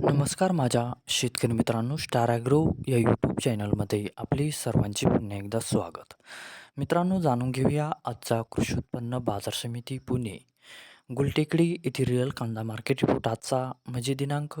नमस्कार माझ्या शेतकरी मित्रांनो स्टार ॲग्रो या यूट्यूब चॅनलमध्ये आपले सर्वांचे पुन्हा एकदा स्वागत. मित्रांनो जाणून घेऊया आजचा कृषी उत्पन्न बाजार समिती पुणे. गुलटेकडी येथील रिअल कांदा मार्केट रिपोर्ट आजचा म्हणजे दिनांक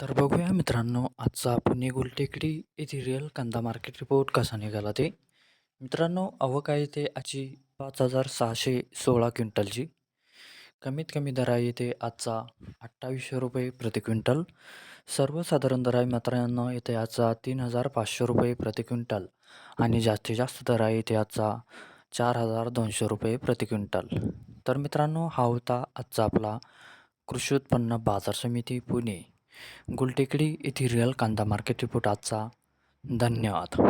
तर बघूया मित्रांनो आजचा पुणे गुलटेकडी येथे रिअल कांदा मार्केट रिपोर्ट कसा निघाला ते. मित्रांनो अवका येथे आजची पाच हजार सहाशे सोळा क्विंटलची. कमीत कमी दर आहे येथे आजचा अठ्ठावीसशे रुपये प्रति क्विंटल. सर्वसाधारण दर आहे मित्रांनो येथे आजचा तीन हजार पाचशे रुपये प्रति क्विंटल. आणि जास्तीत जास्त दर आहे येथे आजचा चार हजार दोनशे रुपये प्रति क्विंटल. तर मित्रांनो हा होता आजचा आपला कृषी उत्पन्न बाजार समिती पुणे. गुलटेकडी येथील रिअल कांदा मार्केट रिपोर्ट आजचा. धन्यवाद.